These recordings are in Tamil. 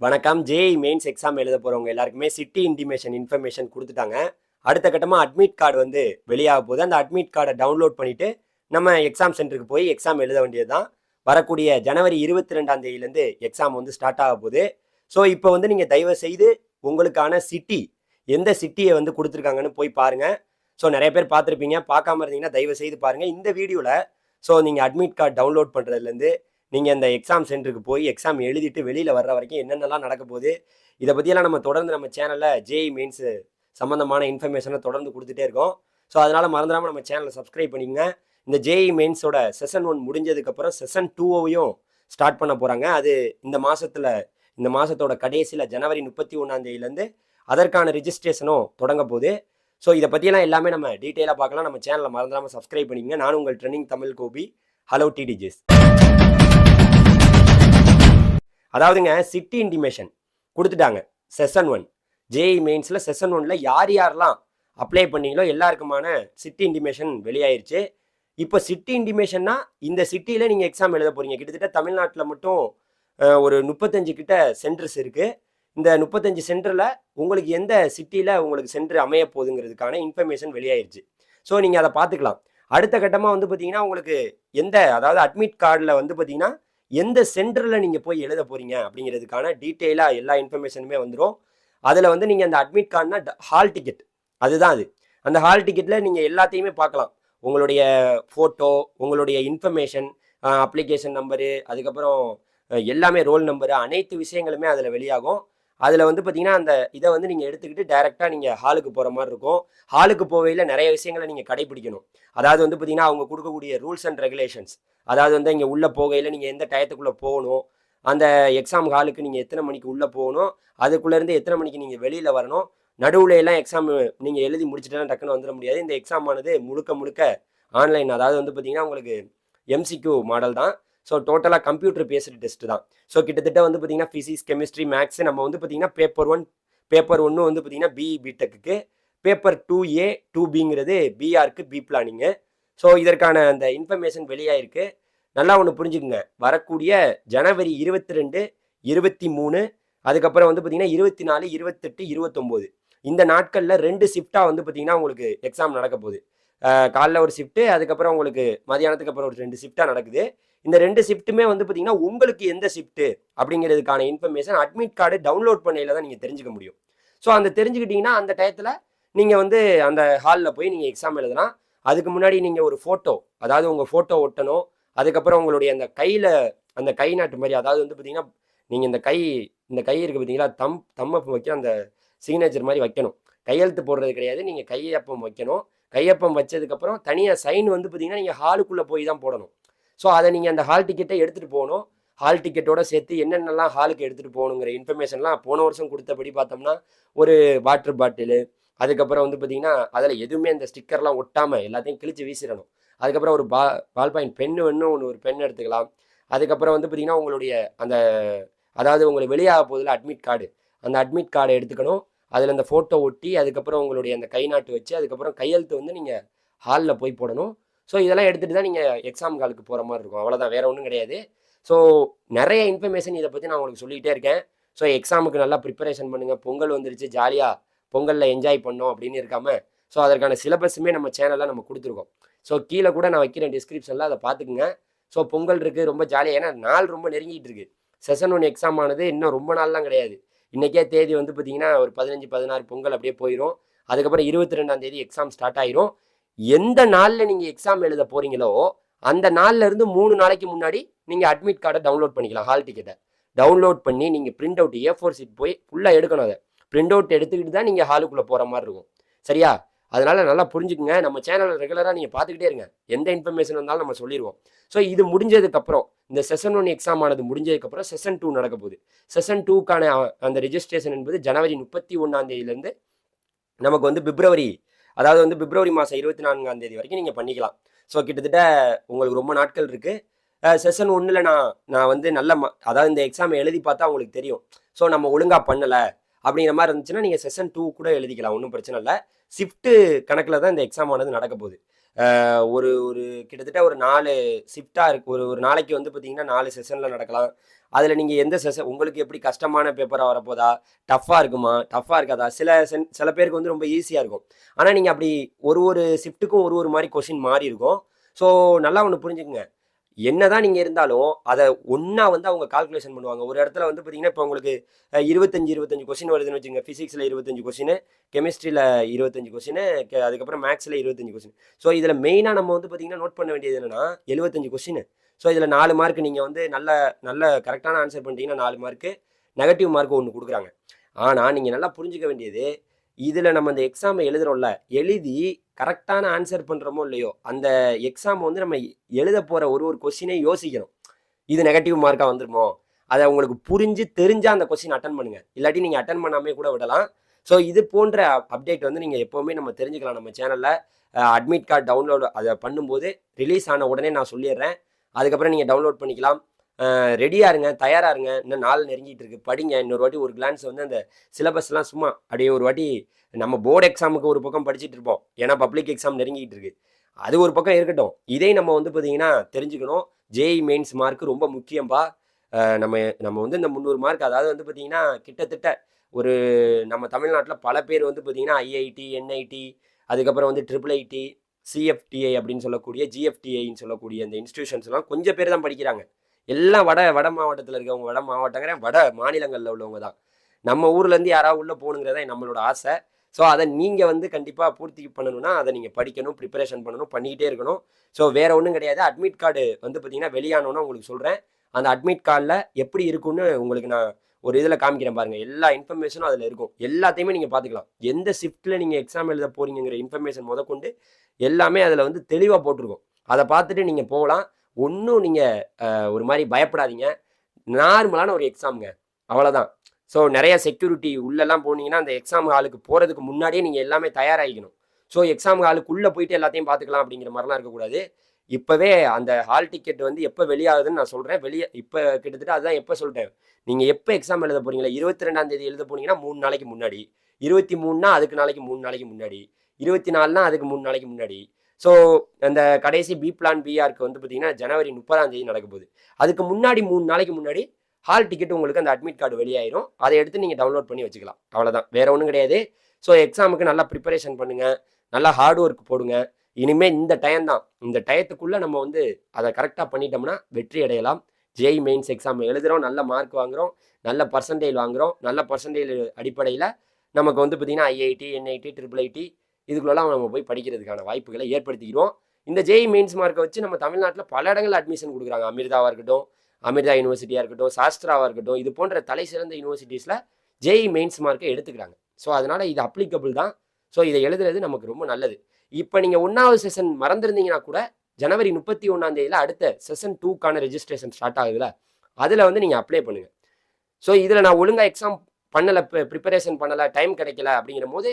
வணக்கம். ஜேஇ மெயின்ஸ் எக்ஸாம் எழுத போகிறவங்க எல்லாருக்குமே சிட்டி இன்டிமேஷன் இன்ஃபர்மேஷன் கொடுத்துட்டாங்க. அடுத்த கட்டமாக அட்மிட் கார்டு வந்து வெளியாக போகுது. அந்த அட்மிட் கார்டை டவுன்லோட் பண்ணிவிட்டு நம்ம எக்ஸாம் சென்டருக்கு போய் எக்ஸாம் எழுத வேண்டியது தான் வரக்கூடிய ஜனவரி இருபத்தி ரெண்டாம் தேதியிலேருந்து எக்ஸாம் வந்து ஸ்டார்ட் ஆக போகுது. ஸோ இப்போ வந்து நீங்கள் தயவு செய்து உங்களுக்கான சிட்டி எந்த சிட்டியை வந்து கொடுத்துருக்காங்கன்னு போய் பாருங்கள் ஸோ நிறைய பேர் பார்த்துருப்பீங்க. பார்க்காம இருந்தீங்கன்னா தயவு செய்து பாருங்கள் இந்த வீடியோவில் ஸோ நீங்கள் அட்மிட் கார்டு டவுன்லோட் பண்ணுறதுலேருந்து நீங்கள் இந்த எக்ஸாம் சென்டருக்கு போய் எக்ஸாம் எழுதிட்டு வெளியில் வர்ற வரைக்கும் என்னென்னலாம் நடக்க போகுது இதை பற்றியெல்லாம் நம்ம தொடர்ந்து நம்ம சேனலில் ஜேஇ மீன்ஸ் சம்மந்தமான இன்ஃபர்மேஷனை தொடர்ந்து கொடுத்துட்டே இருக்கோம். ஸோ அதனால் மறந்துடாமல் நம்ம சேனலை சப்ஸ்கிரைப் பண்ணிங்க இந்த ஜேஇ மெயின்ஸோட செஷன் ஒன் முடிஞ்சதுக்கப்புறம் செஷன் டூவையும் ஸ்டார்ட் பண்ண போகிறாங்க அது இந்த மாதத்தில் இந்த மாதத்தோட கடைசியில் ஜனவரி முப்பத்தி ஒன்றாந்தேதியிலேருந்து அதற்கான ரிஜிஸ்ட்ரேஷனும் தொடங்க போகுது. ஸோ இதை பற்றியெல்லாம் எல்லாமே நம்ம டீட்டெயிலாக பார்க்கலாம். நம்ம சேனலை மறந்துடாமல் சப்ஸ்கிரைப் பண்ணிங்க நானும் உங்கள் ட்ரெண்டிங் தமிழ் கோபி ஹலோ டிடிஜிஸ் அதாவதுங்க சிட்டி இன்டிமேஷன் கொடுத்துட்டாங்க. செஷன் ஒன் ஜேஇ மெயின்ஸில் செஷன் ஒனில் யார் யாரெல்லாம் அப்ளை பண்ணீங்களோ எல்லாருக்குமான சிட்டி இன்டிமேஷன் வெளியாயிருச்சு. இப்போ சிட்டி இன்டிமேஷன்னா இந்த சிட்டியில் நீங்கள் எக்ஸாம் எழுத போகிறீங்க கிட்டத்தட்ட தமிழ்நாட்டில் மட்டும் ஒரு முப்பத்தஞ்சு கிட்ட சென்டர்ஸ் இருக்குது இந்த முப்பத்தஞ்சு சென்டரில் உங்களுக்கு எந்த சிட்டியில் உங்களுக்கு சென்டர் அமைய போகுதுங்கிறதுக்கான இன்ஃபர்மேஷன் வெளியாயிருச்சு. ஸோ நீங்கள் அதை பார்த்துக்கலாம். அடுத்த கட்டமாக வந்து பார்த்தீங்கன்னா உங்களுக்கு எந்த அதாவது அட்மிட் கார்டில் வந்து பார்த்தீங்கன்னா எந்த சென்டரில் நீங்கள் போய் எழுத போகிறீங்க அப்படிங்கிறதுக்கான டீட்டெயிலாக எல்லா இன்ஃபர்மேஷனுமே வந்துடும் அதில் வந்து நீங்கள் அந்த அட்மிட் கார்டுனா ஹால் டிக்கெட் அதுதான் அது. அந்த ஹால் டிக்கெட்டில் நீங்கள் எல்லாத்தையுமே பார்க்கலாம். உங்களுடைய ஃபோட்டோ உங்களுடைய இன்ஃபர்மேஷன் அப்ளிகேஷன் நம்பரு அதுக்கப்புறம் எல்லாமே ரோல் நம்பரு அனைத்து விஷயங்களுமே அதில் வெளியாகும். அதில் வந்து பார்த்தீங்கன்னா அந்த இதை வந்து நீங்கள் எடுத்துக்கிட்டு டைரெக்டாக நீங்கள் ஹாலுக்கு போகிற மாதிரி இருக்கும். ஹாலுக்கு போவையில் நிறைய விஷயங்களை நீங்கள் கடைபிடிக்கணும் அதாவது வந்து பார்த்தீங்கன்னா அவங்க கொடுக்கக்கூடிய ரூல்ஸ் அண்ட் ரெகுலேஷன்ஸ் அதாவது வந்து இங்கே உள்ளே போகையில் நீங்கள் எந்த டயத்துக்குள்ளே போகணும் அந்த எக்ஸாம் ஹாலுக்கு நீங்கள் எத்தனை மணிக்கு உள்ளே போகணும் அதுக்குள்ளேருந்து எத்தனை மணிக்கு நீங்கள் வெளியில் வரணும் நடுவில் எல்லாம் எக்ஸாம் நீங்கள் எழுதி முடிச்சுட்டேன்னா டக்குன்னு வந்துட முடியாது. இந்த எக்ஸாம் ஆனது முழுக்க முழுக்க ஆன்லைன் அதாவது வந்து பார்த்தீங்கன்னா உங்களுக்கு எம்சிக்யூ மாடல் தான். ஸோ டோட்டலாக கம்ப்யூட்டர் பேஸ்டு டெஸ்ட் தான். ஸோ கிட்டத்தட்ட வந்து பார்த்தீங்கன்னா ஃபிசிக்ஸ் கெமிஸ்ட்ரி மேக்ஸ் நம்ம வந்து பார்த்தீங்கன்னா பேப்பர் ஒன் பேப்பர் ஒன்று வந்து பார்த்தீங்கன்னா பிஇ பிடெக்கு பேப்பர் டூ ஏ டூ பிங்கிறது பிஆருக்கு பி பிளானிங்கு ஸோ இதற்கான அந்த இன்ஃபர்மேஷன் வெளியாயிருக்கு. நல்லா ஒன்று புரிஞ்சுக்குங்க. வரக்கூடிய ஜனவரி இருபத்தி ரெண்டு இருபத்தி மூணு அதுக்கப்புறம் வந்து பார்த்தீங்கன்னா இருபத்தி நாலு இருபத்தெட்டு இருபத்தொம்போது. இந்த நாட்களில் ரெண்டு ஷிஃப்டாக வந்து பார்த்தீங்கன்னா உங்களுக்கு எக்ஸாம் நடக்க போகுது. காலைல ஒரு ஷிஃப்ட்டு அதுக்கப்புறம் உங்களுக்கு மதியானத்துக்கு அப்புறம் ஒரு ரெண்டு ஷிஃப்டாக நடக்குது. இந்த ரெண்டு ஷிஃப்ட்டுமே வந்து பார்த்தீங்கன்னா உங்களுக்கு எந்த ஷிஃப்ட்டு அப்படிங்கிறதுக்கான இன்ஃபர்மேஷன் அட்மிட் கார்டு டவுன்லோட் பண்ணையில் தான் நீங்கள் தெரிஞ்சுக்க முடியும். ஸோ அந்த தெரிஞ்சுக்கிட்டீங்கன்னா அந்த டயத்தில் நீங்கள் வந்து அந்த ஹாலில் போய் நீங்கள் எக்ஸாம் எழுதலாம். அதுக்கு முன்னாடி நீங்கள் ஒரு ஃபோட்டோ அதாவது உங்கள் ஃபோட்டோ ஒட்டணும் அதுக்கப்புறம் உங்களுடைய அந்த கையில் அந்த கை நாட்டு மாதிரி அதாவது வந்து பார்த்தீங்கன்னா நீங்கள் இந்த கை இந்த கை இருக்குது பார்த்தீங்களா தம் தம்மப்பம் வைக்க அந்த சிக்னேச்சர் மாதிரி வைக்கணும். கையெழுத்து போடுறது கிடையாது நீங்கள் கையப்பம் வைக்கணும். கையப்பம் வச்சதுக்கப்புறம் தனியாக சைன் வந்து பார்த்தீங்கன்னா நீங்கள் ஹாலுக்குள்ளே போய் தான் போடணும். ஸோ அதை நீங்கள் அந்த ஹால் டிக்கெட்டை எடுத்துகிட்டு போகணும். ஹால் டிக்கெட்டோட சேர்த்து என்னென்னலாம் ஹாலுக்கு எடுத்துகிட்டு போகணுங்கிற இன்ஃபர்மேஷன்லாம் போன வருஷம் கொடுத்தபடி பார்த்தோம்னா ஒரு வாட்டர் பாட்டிலு அதுக்கப்புறம் வந்து பார்த்தீங்கன்னா அதில் எதுவுமே அந்த ஸ்டிக்கர்லாம் ஒட்டாமல் எல்லாத்தையும் கிழிச்சு வீசிடணும். அதுக்கப்புறம் ஒரு பா பால் பாயிண்ட் பென்னு வேணும் ஒன்று ஒரு பென் எடுத்துக்கலாம். அதுக்கப்புறம் வந்து பார்த்திங்கன்னா உங்களுடைய அந்த அதாவது உங்களை வெளியாக போதில் அட்மிட் கார்டு. அந்த அட்மிட் கார்டை எடுத்துக்கணும். அதில் அந்த ஃபோட்டோ ஒட்டி அதுக்கப்புறம் உங்களுடைய அந்த கை நாட்டு வச்சு அதுக்கப்புறம் கையெழுத்து வந்து நீங்கள் ஹாலில் போய் போடணும். ஸோ இதெல்லாம் எடுத்துகிட்டு தான் நீங்கள் எக்ஸாம் ஹாலுக்கு போகிற மாதிரி இருக்கும். அவ்வளோதான் வேறு ஒன்றும் கிடையாது. ஸோ நிறைய இன்ஃபர்மேஷன் இதை பற்றி நான் உங்களுக்கு சொல்லிகிட்டே இருக்கேன். ஸோ எக்ஸாமுக்கு நல்லா ப்ரிப்பரேஷன் பண்ணுங்கள் பொங்கல் வந்துருச்சு. ஜாலியாக பொங்கலில் என்ஜாய் பண்ணோம் அப்படின்னு இருக்காம ஸோ அதற்கான சிலபஸுமே நம்ம சேனலில் நம்ம கொடுத்துருக்கோம். ஸோ கீழே கூட நான் வைக்கிறேன் டிஸ்கிரிப்ஷனில் அதை பார்த்துக்குங்க. ஸோ பொங்கல் இருக்குது ரொம்ப ஜாலியாக ஏன்னா நாள் ரொம்ப நெருங்கிட்டு இருக்கு. செஷன் ஒன் எக்ஸாம் ஆனது இன்னும் ரொம்ப நாள்லாம் கிடையாது. இன்றைக்கே தேதி வந்து பார்த்தீங்கன்னா ஒரு பதினஞ்சு பதினாறு பொங்கல் அப்படியே போயிடும் அதுக்கப்புறம் இருபத்தி ரெண்டாம் தேதி எக்ஸாம் ஸ்டார்ட் ஆயிரும். எந்த நாளில் நீங்கள் எக்ஸாம் எழுத போகிறீங்களோ அந்த நாள்லேருந்து மூணு நாளைக்கு முன்னாடி நீங்கள் அட்மிட் கார்டை டவுன்லோட் பண்ணிக்கலாம் ஹால் டிக்கெட்டை டவுன்லோட் பண்ணி நீங்கள் print out A four sheet போய் ஃபுல்லாக எடுக்கணும் அதை. பிரிண்ட் அவுட் எடுத்துக்கிட்டு தான் நீங்கள் ஹாலுக்குள்ளே போகிற மாதிரி இருக்கும். சரியா? அதனால் நல்லா புரிஞ்சுக்குங்க. நம்ம சேனலை ரெகுலராக நீங்கள் பார்த்துக்கிட்டே இருங்க. எந்த இன்ஃபர்மேஷன் வந்தாலும் நம்ம சொல்லிடுவோம் ஸோ இது முடிஞ்சதுக்கப்புறம் இந்த செஷன் ஒன் எக்ஸாம் ஆனது முடிஞ்சதுக்கப்புறம் செஷன் டூ நடக்க போகுது. செஷன் டூக்கான அந்த ரெஜிஸ்ட்ரேஷன் என்பது ஜனவரி முப்பத்தி ஒன்றாம் தேதியிலேருந்து நமக்கு வந்து பிப்ரவரி அதாவது வந்து பிப்ரவரி மாதம் இருபத்தி நான்காம் தேதி வரைக்கும் நீங்கள் பண்ணிக்கலாம். ஸோ கிட்டத்தட்ட உங்களுக்கு ரொம்ப நாட்கள் இருக்குது செஷன் ஒன்றில் நான் நான் வந்து நல்ல ம அதாவது இந்த எக்ஸாம் எழுதி பார்த்தா உங்களுக்கு தெரியும். ஸோ நம்ம ஒழுங்காக பண்ணலை. அப்படிங்கிற மாதிரி இருந்துச்சுன்னா நீங்கள் செஷன் டூ கூட எழுதிக்கலாம். ஒன்றும் பிரச்சனை இல்லை. ஷிஃப்ட்டு கணக்கில் தான் இந்த எக்ஸாம் ஆனது நடக்க போகுது. ஒரு ஒரு கிட்டத்தட்ட ஒரு நாலு ஷிஃப்டாக இருக்கு. ஒரு ஒரு நாளைக்கு வந்து பார்த்தீங்கன்னா நாலு செஷனில் நடக்கலாம். அதில் நீங்கள் எந்த செஷன் உங்களுக்கு எப்படி கஷ்டமான பேப்பராக வரப்போதா? டஃப்பாக இருக்குமா? டஃப்பாக இருக்காதா? சில சென் சில பேருக்கு வந்து ரொம்ப ஈஸியாக இருக்கும். ஆனால் நீங்கள் அப்படி ஒரு ஒரு ஷிஃப்ட்டுக்கும் ஒரு ஒரு மாதிரி கொஷின் மாறி இருக்கும். ஸோ நல்லா ஒன்று புரிஞ்சுக்குங்க. என்னதான் நீங்கள் இருந்தாலும் அதை ஒன்றா வந்து அவங்க கால்குலேஷன் பண்ணுவாங்க. ஒரு இடத்துல வந்து பார்த்தீங்கன்னா இப்போ உங்களுக்கு இருபத்தஞ்சு இருபத்தஞ்சு கொஸ்டின் வருதுன்னு வச்சுங்க ஃபிசிக்ஸில் இருபத்தஞ்சு கொஸ்டின் கெமிஸ்ட்ரியில் இருபத்தஞ்சு கொஸ்டின் அதுக்கப்புறம் மேக்ஸில் இருபத்தஞ்சு கொஸ்டின் ஸோ இதில் மெயினாக நம்ம வந்து பார்த்தீங்கன்னா நோட் பண்ண வேண்டியது என்னன்னா எழுபத்தஞ்சு கொஸ்டின் ஸோ இதில் நாலு மார்க் நீங்கள் வந்து நல்ல நல்ல கரெக்டான ஆன்சர் பண்ணிட்டீங்கன்னா நாலு மார்க்கு நெகட்டிவ் மார்க் ஒன்று கொடுக்குறாங்க. ஆனால் நீங்கள் நல்லா புரிஞ்சுக்க வேண்டியது இதில் நம்ம அந்த எக்ஸாமை எழுதுறோம்ல எழுதி கரெக்டான ஆன்சர் பண்ணுறோமோ இல்லையோ அந்த எக்ஸாம் வந்து நம்ம எழுத போகிற ஒரு ஒரு கொஸ்டினே யோசிக்கணும். இது நெகட்டிவ் மார்க்காக வந்துருமோ? அதை உங்களுக்கு புரிஞ்சு தெரிஞ்சால் அந்த கொஸ்டின் அட்டன் பண்ணுங்கள் இல்லாட்டி நீங்கள் அட்டன் பண்ணாமே கூட விடலாம். ஸோ இது போன்ற அப்டேட் வந்து நீங்கள் எப்போவுமே நம்ம தெரிஞ்சுக்கலாம். நம்ம சேனலில் அட்மிட் கார்டு டவுன்லோடு அதை பண்ணும்போது ரிலீஸ் ஆன உடனே நான் சொல்லிடுறேன். அதுக்கப்புறம் நீங்கள் டவுன்லோட் பண்ணிக்கலாம். ரெடியாக இருங்க தயாராக இருங்க. இன்னும் நாள் நெருங்கிட்டு இருக்கு. படிங்க. இன்னொரு வாட்டி ஒரு கிளான்ஸ் வந்து அந்த சிலபஸ்லாம் சும்மா அப்படியே ஒரு வாட்டி நம்ம போர்டு எக்ஸாமுக்கு ஒரு பக்கம் படிச்சுட்டு இருப்போம். ஏன்னா பப்ளிக் எக்ஸாம் நெருங்கிட்டு இருக்கு. அது ஒரு பக்கம் இருக்கட்டும். இதே நம்ம வந்து பார்த்தீங்கன்னா தெரிஞ்சுக்கணும். ஜேஇ மெயின்ஸ் மார்க் ரொம்ப முக்கியம்பா. நம்ம நம்ம வந்து இந்த முந்நூறு மார்க் அதாவது வந்து பார்த்தீங்கன்னா கிட்டத்தட்ட ஒரு நம்ம தமிழ்நாட்டில் பல பேர் வந்து பார்த்தீங்கன்னா ஐஐடி என்ஐடி அதுக்கப்புறம் வந்து ட்ரிபிள் ஐடி சிஎஃப்டிஐ அப்படின்னு சொல்லக்கூடிய ஜிஎஃப்டிஐன்னு சொல்லக்கூடிய அந்த இன்ஸ்டியூஷன்ஸ்லாம் கொஞ்சம் பேர் தான் படிக்கிறாங்க. எல்லாம் வட வட மாவட்டத்தில் இருக்கவங்க வட மாவட்டங்கிற வட மாநிலங்களில் உள்ளவங்க தான். நம்ம ஊர்லேருந்து யாராவது உள்ளே போகணுங்கிறதா நம்மளோட ஆசை. ஸோ அதை நீங்கள் வந்து கண்டிப்பாக பூர்த்தி பண்ணணும்னா அதை நீங்கள் படிக்கணும் ப்ரிப்பரேஷன் பண்ணணும் பண்ணிக்கிட்டே இருக்கணும். ஸோ வேறு ஒன்றும் கிடையாது. அட்மிட் கார்டு வந்து பார்த்தீங்கன்னா வெளியானோன்னு உங்களுக்கு சொல்கிறேன் அந்த அட்மிட் கார்டில் எப்படி இருக்குன்னு உங்களுக்கு நான் ஒரு இதில் காமிக்கிறேன் பாருங்கள் எல்லா இன்ஃபர்மேஷனும் அதில் இருக்கும். எல்லாத்தையுமே நீங்கள் பார்த்துக்கலாம் எந்த ஷிஃப்ட்டில் நீங்கள் எக்ஸாம் எழுத போகிறீங்கிற இன்ஃபர்மேஷன் முதற்கொண்டு எல்லாமே அதில் வந்து தெளிவாக போட்டிருக்கும். அதை பார்த்துட்டு நீங்கள் போகலாம். ஒன்றும் நீங்கள் ஒரு மாதிரி பயப்படாதீங்க. நார்மலான ஒரு எக்ஸாமுங்க. அவ்வளோதான் ஸோ நிறைய செக்யூரிட்டி உள்ளெல்லாம் போனீங்கன்னா அந்த எக்ஸாம் ஹாலுக்கு போகிறதுக்கு முன்னாடியே நீங்கள் எல்லாமே தயாராகிக்கணும். ஸோ எக்ஸாம் ஹாலுக்குள்ளே போயிட்டு எல்லாத்தையும் பார்த்துக்கலாம் அப்படிங்கிற மாதிரிலாம் இருக்கக்கூடாது. இப்போவே அந்த ஹால் டிக்கெட் வந்து எப்போ வெளியாகுதுன்னு நான் சொல்கிறேன் வெளியே இப்போ கிட்டத்தட்ட அதுதான் எப்போ சொல்லிட்டேன் நீங்கள் எப்போ எக்ஸாம் எழுத போகிறீங்களா இருபத்தி ரெண்டாம் தேதி எழுத போனீங்கன்னா மூணு நாளைக்கு முன்னாடி. இருபத்தி மூணுனா அதுக்கு நாளைக்கு மூணு நாளைக்கு முன்னாடி. இருபத்தி நாலுனா அதுக்கு மூணு நாளைக்கு முன்னாடி. ஸோ அந்த கடைசி பி பிளான் பிஆருக்கு வந்து பார்த்தீங்கன்னா ஜனவரி முப்பதாம் தேதி நடக்க போகுது. அதுக்கு முன்னாடி மூணு நாளைக்கு முன்னாடி ஹால் டிக்கெட் உங்களுக்கு அந்த அட்மிட் கார்டு வெளியாயிரும். அதை எடுத்து நீங்கள் டவுன்லோட் பண்ணி வச்சுக்கலாம். அவ்வளோதான் வேற ஒன்றும் கிடையாது. ஸோ எக்ஸாமுக்கு நல்லா ப்ரிப்பரேஷன் பண்ணுங்க. நல்லா ஹார்ட் ஒர்க் போடுங்க. இனிமேல் இந்த டைம் தான். இந்த டயத்துக்குள்ளே நம்ம வந்து அதை கரெக்டாக பண்ணிட்டோம்னா வெற்றி அடையலாம். ஜேஇ மெயின்ஸ் எக்ஸாம் எழுதுகிறோம் நல்ல மார்க் வாங்குறோம். நல்ல பர்சன்டேஜ் வாங்குறோம். நல்ல பர்சன்டேஜ் அடிப்படையில் நமக்கு வந்து பார்த்திங்கன்னா ஐஐடி என்ஐடி ட்ரிபிள் ஐடி இதுக்குள்ளெல்லாம் நம்ம போய் படிக்கிறதுக்கான வாய்ப்புகளை ஏற்படுத்திக்கிறோம். இந்த ஜெய் மெயின்ஸ் மார்க்கை வச்சு நம்ம தமிழ்நாட்டில் பல இடங்களில் அட்மிஷன் கொடுக்குறாங்க. அமிர்தாவாக இருக்கட்டும் அமிர்தா யூனிவர்சிட்டியாக இருக்கட்டும் சாஸ்திராவாக இருக்கட்டும் இது போன்ற தலை சிறந்த யூனிவர்சிட்டிஸில் ஜேஇ மெயின்ஸ் மார்க்கை எடுத்துக்கிறாங்க. ஸோ அதனால் இது அப்ளிகபிள் தான். ஸோ இதை எழுதுறது நமக்கு ரொம்ப நல்லது. இப்போ நீங்கள் ஒன்றாவது செஷன் மறந்துருந்தீங்கன்னா கூட ஜனவரி முப்பத்தி ஒன்றாம் தேதியில் அடுத்த செஷன் டூக்கான ரெஜிஸ்ட்ரேஷன் ஸ்டார்ட் ஆகுதுல அதில் வந்து நீங்கள் அப்ளை பண்ணுங்கள் ஸோ இதில் நான் ஒழுங்காக எக்ஸாம் பண்ணலை ப்ரிப்பரேஷன் பண்ணலை டைம் கிடைக்கல அப்படிங்கிற போது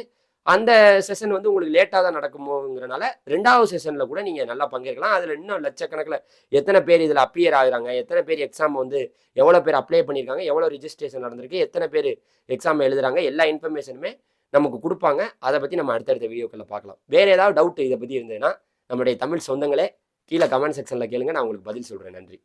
அந்த செஷன் வந்து உங்களுக்கு லேட்டாக தான் நடக்குமோங்கிறனால ரெண்டாவது செஷனில் கூட நீங்கள் நல்லா பங்கேற்கலாம். அதில் இன்னும் லட்சக்கணக்கில் எத்தனை பேர் இதில் அப்பியர் ஆகுறாங்க? எத்தனை பேர் எக்ஸாம் வந்து எவ்வளோ பேர் அப்ளை பண்ணியிருக்காங்க? எவ்வளோ ரிஜிஸ்ட்ரேஷன் நடந்திருக்கு? எத்தனை பேர் எக்ஸாம் எழுதுறாங்க? எல்லா இன்ஃபர்மேஷனுமே நமக்கு கொடுப்பாங்க. அதை பற்றி நம்ம அடுத்தடுத்த வீடியோக்களில் பார்க்கலாம். வேறு ஏதாவது டவுட் இதை பற்றி இருந்ததுன்னா நம்மளுடைய தமிழ் சொந்தங்களே கீழே கமெண்ட் செக்ஷனில் கேளுங்க. நான் உங்களுக்கு பதில் சொல்கிறேன் நன்றி.